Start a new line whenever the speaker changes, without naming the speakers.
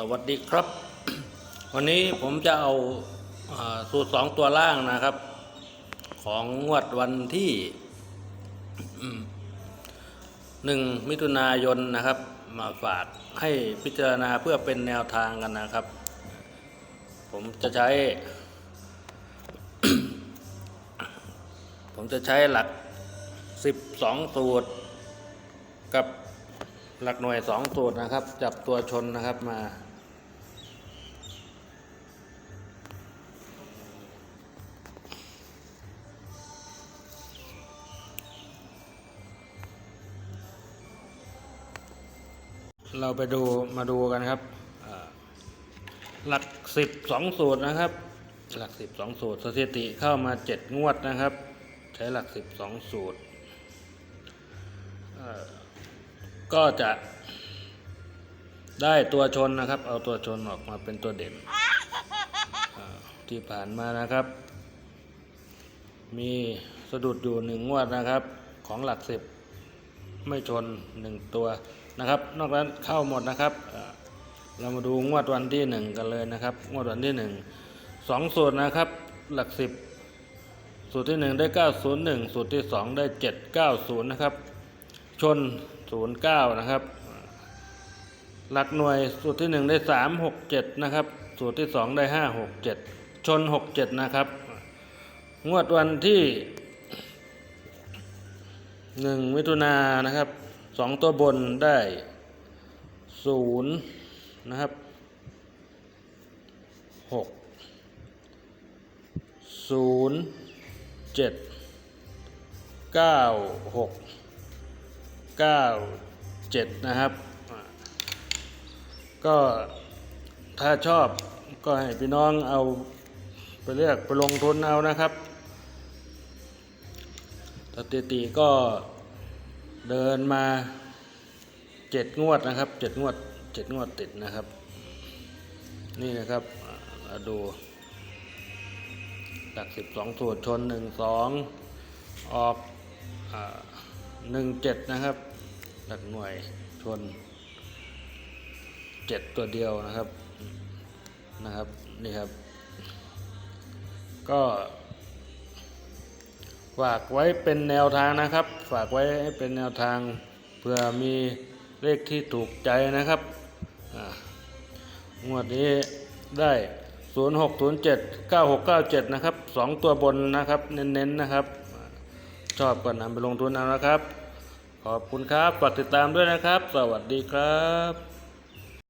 สวัสดีครับ วันนี้ผมจะเอาสูตรสองตัวล่างนะครับ ของงวดวันที่หนึ่งมิถุนายนนะครับ มาฝากให้พิจารณาเพื่อเป็นแนวทางกันนะครับ ผมจะใช้ ผมจะใช้หลักสิบสองสูตรกับหลักหน่วยสองสูตรนะครับ จับตัวชนนะครับมา เราไปดูมาดูกันครับหลักสิบสองสูตรนะครับ หลักสิบสองสูตรสถิติเข้ามาเจ็ดงวดนะครับ ใช้หลักสิบสองสูตรก็จะได้ตัวชนนะครับ เอาตัวชนออกมาเป็นตัวเด่นที่ผ่านมานะครับ มีสะดุดอยู่หนึ่งงวดนะครับ ของหลักสิบไม่ชนหนึ่งตัว นะครับ นอกนั้นเข้าหมดนะครับ เรามาดูงวดวันที่หนึ่งกันเลยนะครับ งวดวันที่หนึ่งสองสูตรนะครับ หลักสิบสูตรที่หนึ่งได้เก้าศูนย์หนึ่งสูตรที่สองได้เจ็ดเก้าศูนย์นะครับ ชน 09 นะครับ หลักหน่วยสูตรที่ 1 ได้ 3 6 7 นะครับ สูตรที่ 2 ได้ 5 6 7 ชน 6 7 นะครับ งวดวันที่ 1 มิถุนายนนะครับ 2ตัวบนได้0นะครับ6 0 7 9 6 9 7นะครับ ก็ถ้าชอบก็ให้พี่น้องเอาไปเรียกไปลงทุนเอานะครับสถิติก็ เดินมาเจ็ดงวดนะครับเจ็ดงวดเจ็ดงวดติดนะครับ นี่นะครับมาดูหลักสิบสองสูตรชนหนึ่งสองออกหนึ่งเจ็ดนะครับหลักหน่วยชนเจ็ดตัวเดียวนะครับนะครับนี่ครับ ก็ ฝากไว้เป็นแนวทางนะครับ ฝากไว้ให้เป็นแนวทางเพื่อมีเลขที่ถูกใจนะครับงวดนี้ได้ 0607 9697 นะครับ 2 ตัวบนนะครับ เน้นๆนะครับ ชอบก็นำไปลงทุนเอานะครับ ขอบคุณครับ ฝากติดตามด้วยนะครับ สวัสดีครับ